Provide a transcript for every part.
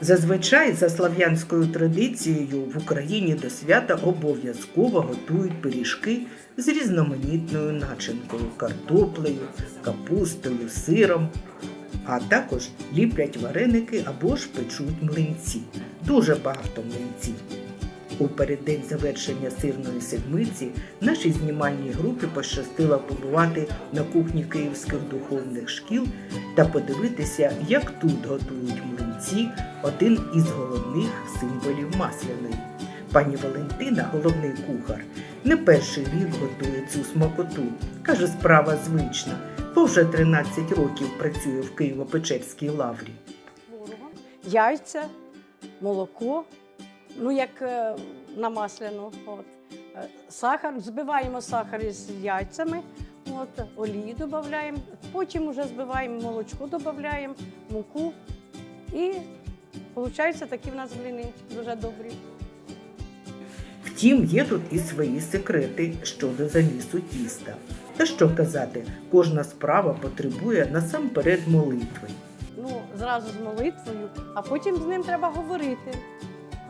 Зазвичай за слав'янською традицією в Україні до свята обов'язково готують пиріжки з різноманітною начинкою картоплею, капустою, сиром, а також ліплять вареники або ж печуть млинці. Дуже багато млинців. У переддень завершення сирної седмиці нашій знімальній групі пощастило побувати на кухні київських духовних шкіл та подивитися, як тут готують млинці один із головних символів масляної. Пані Валентина, головний кухар, не перший рік готує цю смакоту. Каже, справа звична, бо вже 13 років працює в Києво-Печерській лаврі. яйця, молоко, ну як е, на масляну. От. Е, Сахар, збиваємо сахар із яйцями, от, олію додаємо, потім вже збиваємо молочко, додаємо, муку. І виходить такі в нас блини дуже добрі. Втім, є тут і свої секрети щодо замісу тіста. Та що казати, кожна справа потребує насамперед молитви. Ну, зразу з молитвою, а потім з ним треба говорити.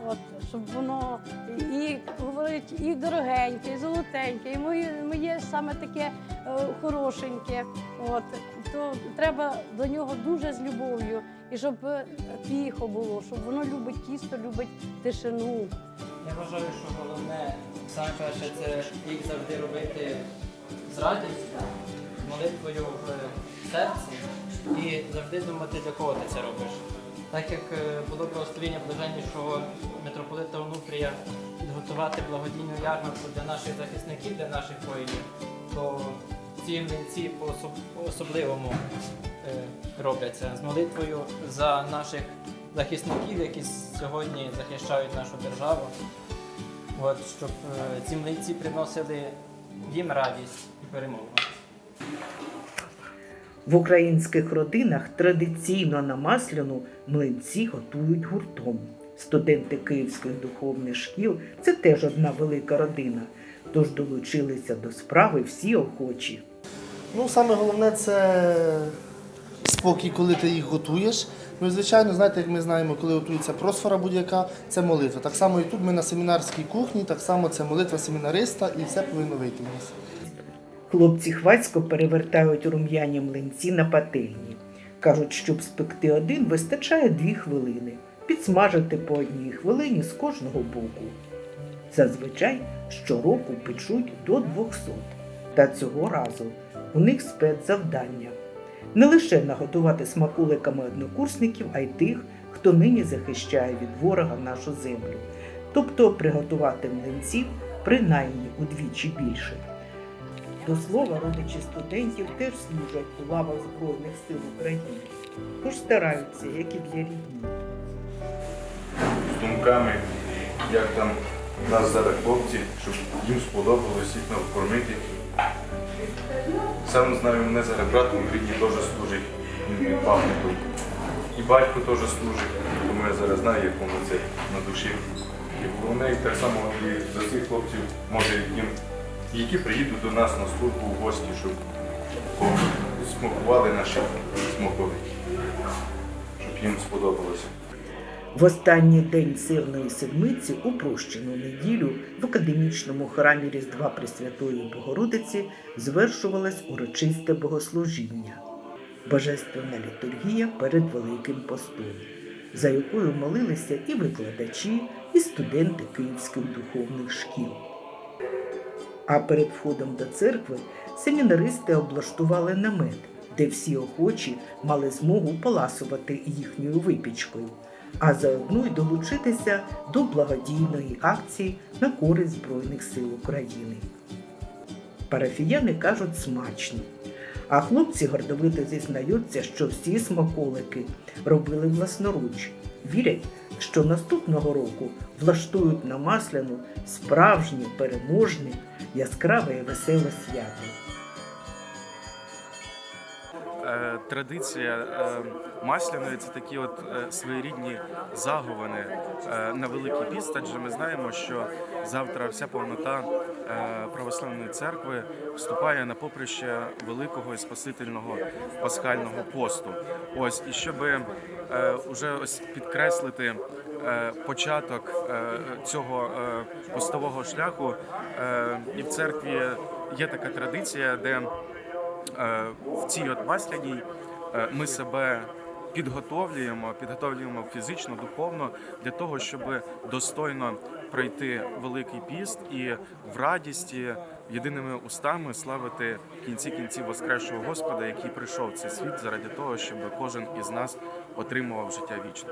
От, щоб воно і говорить і дорогеньке, і золотеньке, і моє, саме таке е, хорошеньке. От, то треба до нього дуже з любов'ю, і щоб е, тихо було, щоб воно любить тісто, любить тишину. Я вважаю, що головне саме перше це їх завжди робити з радістю, молитвою в серці і завжди думати, для кого ти це робиш. Так як е, було благословення блаженнішого митрополита Онуфрія підготувати благодійну ярмарку для наших захисників, для наших воїнів, то ці млинці по особ- по-особливому е, робляться з молитвою за наших захисників, які сьогодні захищають нашу державу. От, щоб е, ці млинці приносили їм радість і перемогу. В українських родинах традиційно на масляну млинці готують гуртом. Студенти київських духовних шкіл це теж одна велика родина, тож долучилися до справи всі охочі. Ну, саме головне це спокій, коли ти їх готуєш. Ну звичайно, знаєте, як ми знаємо, коли готується просфора будь-яка, це молитва. Так само і тут ми на семінарській кухні, так само це молитва семінариста, і все повинно вийти в нас. Хлопці хвацько перевертають рум'яні млинці на пательні. Кажуть, щоб спекти один, вистачає дві хвилини. Підсмажити по одній хвилині з кожного боку. Зазвичай щороку печуть до 200. Та цього разу у них спецзавдання. Не лише наготувати смакуликами однокурсників, а й тих, хто нині захищає від ворога нашу землю. Тобто приготувати млинців принаймні удвічі більше. До слова, родичі студентів теж служать у лавах Збройних сил України, тож стараються, як і для рідні. з думками, як там у нас зараз хлопці, щоб їм сподобалось їх накормити. Сам знаю, мене зараз брат у рідні теж служить, він від пам'яток. І батько теж служить, тому я зараз знаю, як воно це на душі. І головне, так само і за цих хлопців, може, їм, які приїдуть до нас на службу в гості, щоб смакували наші смакові, щоб їм сподобалося. В останній день сирної седмиці у прощену неділю в академічному храмі Різдва Пресвятої Богородиці звершувалось урочисте богослужіння, божественна літургія перед Великим постом, за якою молилися і викладачі, і студенти київських духовних шкіл. А перед входом до церкви семінаристи облаштували намет, де всі охочі мали змогу поласувати їхньою випічкою, а заодно й долучитися до благодійної акції на користь Збройних сил України. Парафіяни кажуть смачно. А хлопці гордовито зізнаються, що всі смаколики робили власноруч. Вірять, що наступного року влаштують на масляну справжнє, переможне, яскраве і веселе свято. Е, Традиція е, масляної це такі от е, своєрідні заговини на Великий Піст, адже ми знаємо, що завтра вся повнота православної церкви вступає на поприще великого і спасительного пасхального посту. Ось і щоб уже ось підкреслити початок цього постового шляху, і в церкві є така традиція, де в цій от масляній е, ми себе підготовлюємо, підготовлюємо фізично, духовно для того, щоб достойно пройти великий піст і в радісті єдиними устами славити в кінці кінців воскресшого Господа, який прийшов в цей світ заради того, щоб кожен із нас отримував життя вічне.